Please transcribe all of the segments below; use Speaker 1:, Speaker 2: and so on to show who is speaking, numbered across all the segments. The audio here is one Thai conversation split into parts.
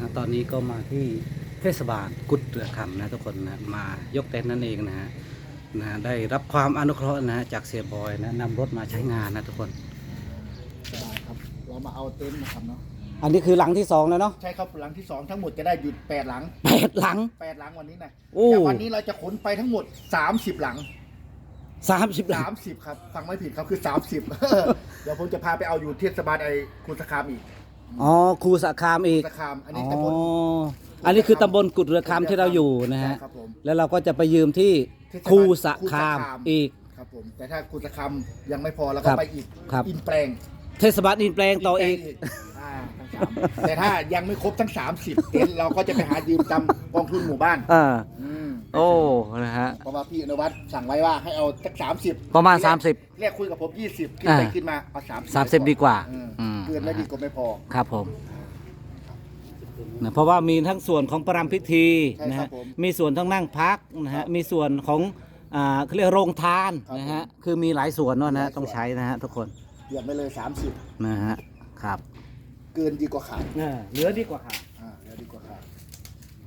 Speaker 1: นะตอนนี้ก็มาที่เทศบาลกุดเรือคำนะทุกคนนะมายกเต็นท์นั่นเองนะฮะนะฮะได้รับความอนุเคราะห์นะฮะจากเสียบอยนะนำรถมาใช้งานนะทุกคน
Speaker 2: สบายครับ เรามาเอาเต็นท์นะครับเนาะ
Speaker 1: อันนี้คือหลังที่สองแล้วเนาะ
Speaker 2: ใช่ครับหลังที่สองทั้งหมดจะได้หยุดแปดหลัง
Speaker 1: แปดหลัง
Speaker 2: แปดหลังวันนี้นะ
Speaker 1: โอ้
Speaker 2: แต่วันนี้เราจะขนไปทั้งหมดสามสิบหลัง
Speaker 1: สามสิบหลั
Speaker 2: สางมสิบครับ ฟังไม่ผิดครับคือสามสิบ เดี๋ยวผมจะพาไปเอาอยู่เทศบาลไอ้คุณสคามอีก
Speaker 1: อ๋อครูสะคามอีก
Speaker 2: สคามอัน
Speaker 1: อ๋
Speaker 2: นี้
Speaker 1: อ
Speaker 2: ตำบล
Speaker 1: อันนี้คือตำบลกุดเรือคำที่เราอยู่นะฮะ
Speaker 2: ใช่ครับผม
Speaker 1: แล้วเราก็จะไปยืมที่
Speaker 2: เทศบาล
Speaker 1: ครูสะคาม
Speaker 2: ครูสะคาม
Speaker 1: อีก
Speaker 2: ครับผมแต่ถ้าคุณสคามยังไม่พอเรา
Speaker 1: ค
Speaker 2: ก็
Speaker 1: รับ
Speaker 2: ไปอีก
Speaker 1: ครับ
Speaker 2: อินแปลง
Speaker 1: เทศบาลอินแปลงต่ออีก
Speaker 2: อ่าทั้งสามแต่ถ้ายังไม่ครบทั้ง 30เต็นท์เราก็จะไปหายืมตามกองทุนหมู่บ้าน
Speaker 1: อ่า
Speaker 2: อืม
Speaker 1: โอ้นะฮะ
Speaker 2: เพราะว่าพี่อนุวัฒน์สั่งไว้ว่าให้เอาสักสามสิบ
Speaker 1: ประมาณ
Speaker 2: ทีแก
Speaker 1: 30
Speaker 2: เรียกคุยกับผมยี่สิบคิดไป
Speaker 1: อ่า
Speaker 2: คิดมาเอาสาม
Speaker 1: สามสิบดีกว่า
Speaker 2: อืม
Speaker 1: อืม
Speaker 2: เกินแล้วดีกว่าไม่พอ
Speaker 1: ครับผมนะเพราะว่ามีทั้งส่วนของประรำพิธี
Speaker 2: ใช่
Speaker 1: นะ
Speaker 2: ครั
Speaker 1: ฮะ
Speaker 2: บผม
Speaker 1: มีส่วนทั้งนั่งพักนะ
Speaker 2: ครั
Speaker 1: ฮะ
Speaker 2: บ
Speaker 1: มีส่วนของอ่าเขาเรียกโรงทาน
Speaker 2: ครับ
Speaker 1: นะฮะคือมีหลายส่วนเนอะนะฮะ
Speaker 2: หลายส่วน
Speaker 1: ต้องใช้นะฮะทุกคน
Speaker 2: เหยียบไปเลยสามสิบ
Speaker 1: นะฮะครับ
Speaker 2: เกินดีกว่าขาด
Speaker 1: เหลือดีกว่าค่ะ
Speaker 2: อ่าเหลือดีกว่าขาด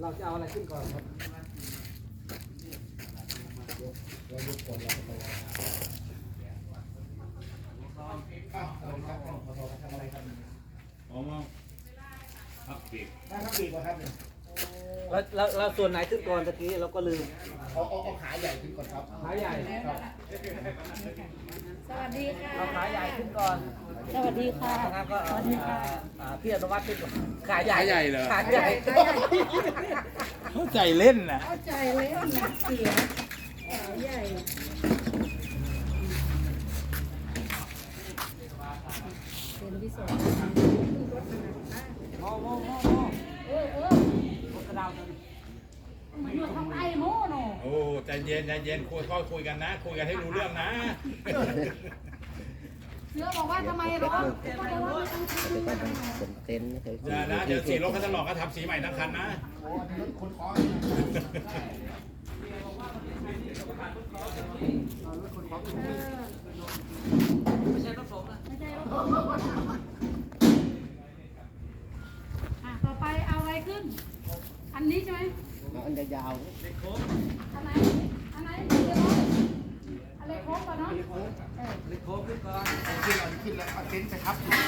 Speaker 1: เราจะเอาอะไรขึ้นก่อนครับ
Speaker 3: อ๋อมาพับเบรก
Speaker 2: ได้ครับดีกว่าครับเนี่ย
Speaker 1: แล้วแล้วแล้วส่วนไหนขึ้นก่อนตะกี้เราก็ลืม
Speaker 2: เอาเอาเอาขาใหญ่ขึ้นก่อนครับ
Speaker 1: ขาใหญ่
Speaker 4: สวัสดีค่ะ
Speaker 1: เราขาใหญ่ขึ้นก่อน
Speaker 4: สวัสดีค่ะ
Speaker 1: นะครับก็
Speaker 4: สวัสดีค่ะ
Speaker 1: อ่าพี่อนุวัฒน์ขึ้นก่อนขาใหญ่
Speaker 3: ขาใหญ่เหรอ
Speaker 1: ขาใหญ่
Speaker 3: เข้าใจเล่นนะ
Speaker 4: เข้าใจเลยนะเสียขาใหญ่ เป็นพิเศษรถขนาดมาก
Speaker 1: โอ้โห
Speaker 4: เออเออ
Speaker 1: กระดาว
Speaker 4: มันอยู่ทางใต้โน่นน่ะ
Speaker 3: โอ้ใจเย็นใจเย็นคุยค่อยคุยกันนะ คุยกันให้รู้เรื่องนะ
Speaker 4: เสือบอกว่าทำไมร้อนก็บอกว่าไม่ต้องทำ
Speaker 3: อย่านะเดี๋ยวสีรถเขาจะหลอกก็ทำสีใหม่ทั้งคันนะ
Speaker 2: โอ้รถคนคอเอารถคนคอขึ้น
Speaker 4: เออ
Speaker 1: ไม่ใช่รถผมนะ
Speaker 4: ไม่ใช่รถผมอะต่อไปเอาอะไรขึ้น อันนี้ใช่ไหม
Speaker 2: เอาอัน ยาว
Speaker 4: อันไหนอันไหนเดี๋ยวร้อยอันเล็กโค้งก่อนเนาะเออ
Speaker 1: เล็กโค้งขึ้นก่อน
Speaker 2: ๆเอาขึ้นเอาขึ้นแล้วเอาเต็นท์ไปทับอยู่
Speaker 4: อะ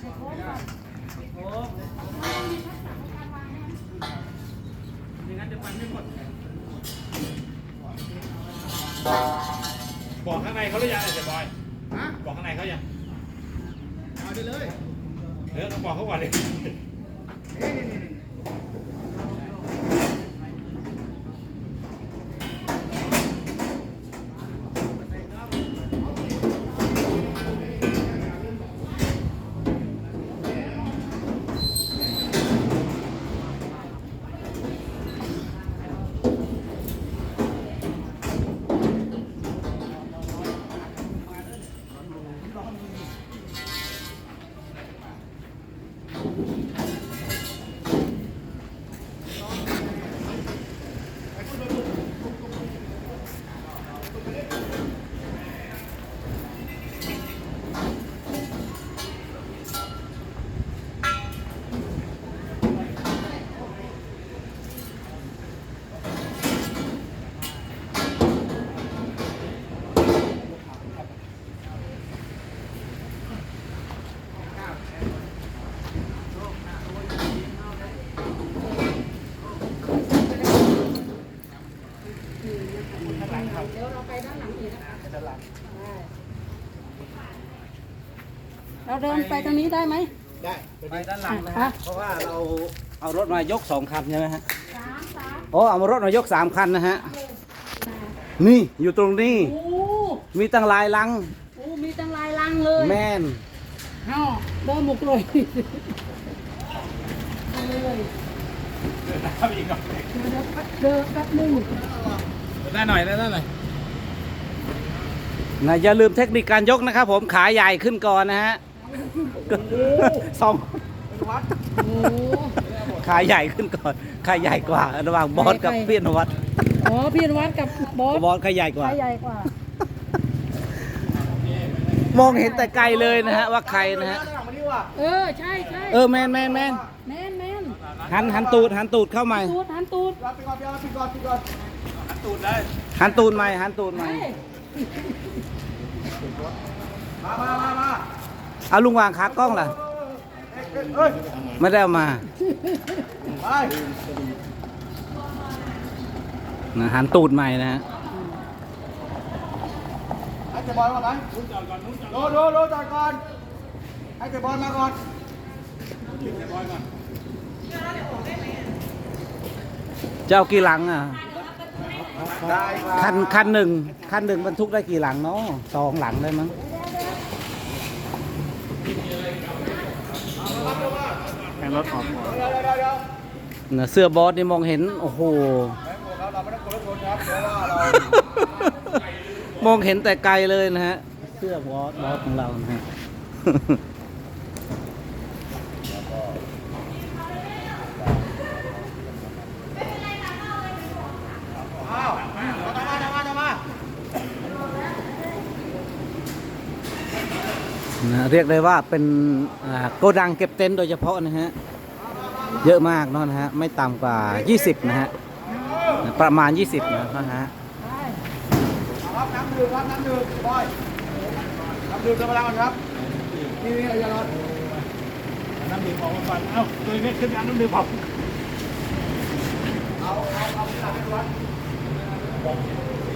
Speaker 4: เล็กโค้งก่อน
Speaker 1: โค้ง
Speaker 4: เรามีทักษะในการวางให้มัน
Speaker 1: ไม่งั้นจะไปไม่หมด
Speaker 3: บอกข้างในเขาหรือยังไอ้เจ๊บอย
Speaker 2: ฮะ
Speaker 3: บอกข้างในเขายัง
Speaker 2: เอาได้เลย
Speaker 3: เออต้องบอกเขาก่อนเลย
Speaker 2: Thank you.
Speaker 4: เราเดินไปตรงนี้ได้ไหม
Speaker 2: ได้ไป
Speaker 1: ไป
Speaker 2: ดิ
Speaker 1: ด้านหลังนะ
Speaker 4: อะ
Speaker 1: ฮะเพราะว่าเราเอารถมายกสองคันใช่ไหมฮะ
Speaker 4: สามสาม
Speaker 1: โอ้เอามารถมายกสามคันนะฮะนี่อยู่ตรงนี้
Speaker 4: โอ้
Speaker 1: มีตั้งหลายลัง
Speaker 4: โหมีตั้งหลายลังเลย
Speaker 1: แม่น
Speaker 4: เฮ้าเดินหมกเลยเอาเลย
Speaker 3: ทำอีกหน่อย
Speaker 4: เดี๋ยวแป๊บเดินแป๊บนึง
Speaker 3: ได้หน่อยได้หน่อย
Speaker 1: นะอย่าลืมเทคนิคการยกนะครับผมขาใหญ่ขึ้นก่อนนะฮะ สอง
Speaker 4: โอ้
Speaker 1: ขาใหญ่ขึ้นก่อนขาใหญ่กว่า ระหว่างบอสกับ
Speaker 4: ใคร
Speaker 1: พี่อนุวัฒน์
Speaker 4: อ๋อพี่นวัดกับบอส
Speaker 1: บอสขาใหญ่กว่า
Speaker 4: ใครใหญ่กว่า
Speaker 1: มองเห็นแต่ไกลเลยนะฮะ ว่าใครนะฮะ
Speaker 2: ด้านหลังมาดิวว่ะ
Speaker 4: เออ ใช่ใช่
Speaker 1: เออแมนแมนแมน
Speaker 4: แมนแมน
Speaker 1: หันหันตูดหันตูดเข้าใหม่
Speaker 4: ตูดหันตูด
Speaker 2: รับไปก่อนพี่เอาไปก่อนไปก่อน
Speaker 3: หันตูดเลย
Speaker 1: หันตูดใหม่หันตูดใหม่
Speaker 4: เฮ้ย
Speaker 2: มามามามา
Speaker 1: เอาลุงวางขากล้องล่ะ
Speaker 2: เฮ้ย
Speaker 1: ไม่ได้เอามา
Speaker 2: ไป
Speaker 1: นะหันตูดใหม่นะฮะ
Speaker 2: ให้เจ๊บอลมาไหมนู้นจอดก่อนนู้นจอดโดโดโดจอดก่อน ให้เจ๊บอลมาก่อน
Speaker 1: จะเอากี่หลังอะ
Speaker 2: ได้ครับ
Speaker 1: คันคันหนึ่งคันหนึ่งบรรทุกได้กี่หลังเนาะสองหลังได้มั้ง
Speaker 3: แข่ง รถออกหมด
Speaker 2: เดี๋ยเดี๋ยวเดี๋ยวเดี๋ยว
Speaker 1: นะเสื้อบอสนี่มองเห็น โอ้โห
Speaker 2: มองเห็
Speaker 1: นแต่ไกลเลยนะฮะ เสื้อบอสบอสของเรานะฮะ
Speaker 2: อ้าวเอาตามมาตามมาตามมา
Speaker 1: นะเรียกได้ว่าเป็นโกดังเก็บเต็นท์โดยเฉพาะนะฮะ เยอะมากเนาะนะฮะ ไม่ต่ำกว่า 20 นะฮะ ประมาณ 20 นะนะฮะ
Speaker 2: รับน้ำดื่มรับน้ำดื่มบอยน้ำดื่มเติมพลังก่อนครับ นี่นี่อย่ารอ
Speaker 3: น้ำดื่มออกมาก่อนเอ้าตัวนี้ขึ้นน้ำดื่มออก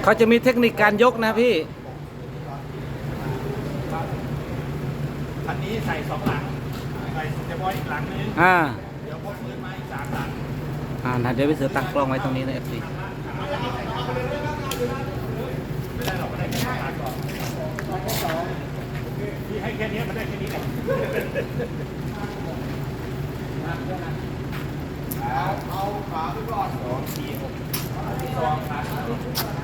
Speaker 2: เขา
Speaker 1: จะมีเทคนิคการยกนะพี่
Speaker 3: คันนี้ใส่สองหลัง ใส่เฉพาะอีกหลังนึง
Speaker 1: อ่า
Speaker 3: เดี๋ยวพกพื้นมาอีกสามหลัง
Speaker 1: อ่านะเดี๋ยวพี่เสือตั้งกล้องไว้ตรงนี้นะเอฟซี
Speaker 3: ไม่ได้หรอกไม่ได้แค่สองหลังก่อนที่ให้แค่นี้มันได้แค่นี้แหละ
Speaker 2: เอาเอาขาไปก่อน
Speaker 3: สองสี่หกสองสาม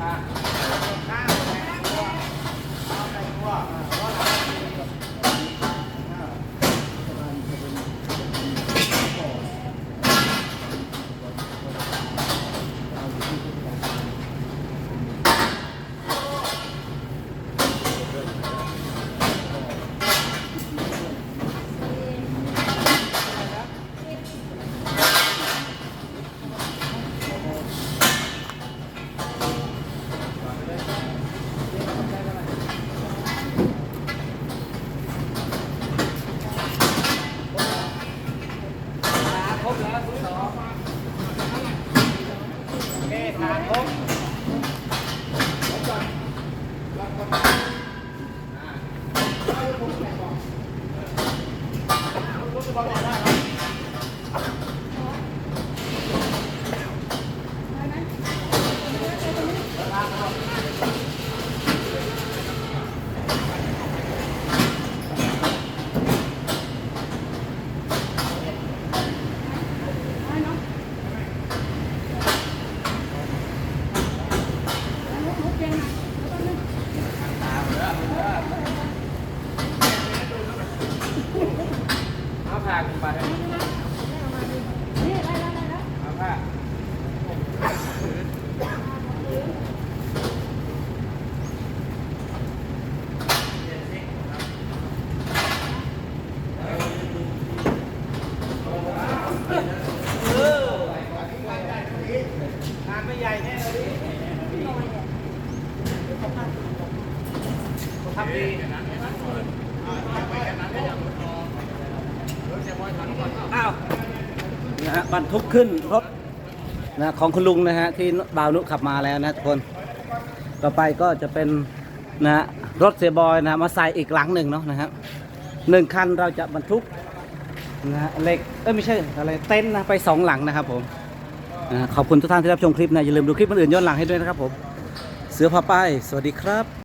Speaker 1: Ah. นะฮะบรรทุกขึ้นรถนะของคุณลุงนะฮะที่บ่าวนุขับมาแล้วนะทุกคน ต่อไปก็จะเป็นนะรถเสียบอยนะมาใส่อีกหลังหนึ่งเนาะนะครับหนึ่งคันเราจะบรรทุกนะฮะเหล็กเอ้ยไม่ใช่อะไรเต็นท์นะไปสองหลังนะครับผมนะขอบคุณทุกท่านที่รับชมคลิปนะอย่าลืมดูคลิปอื่นย้อนหลังให้ด้วยนะครับผม เสือพาไปสวัสดีครับ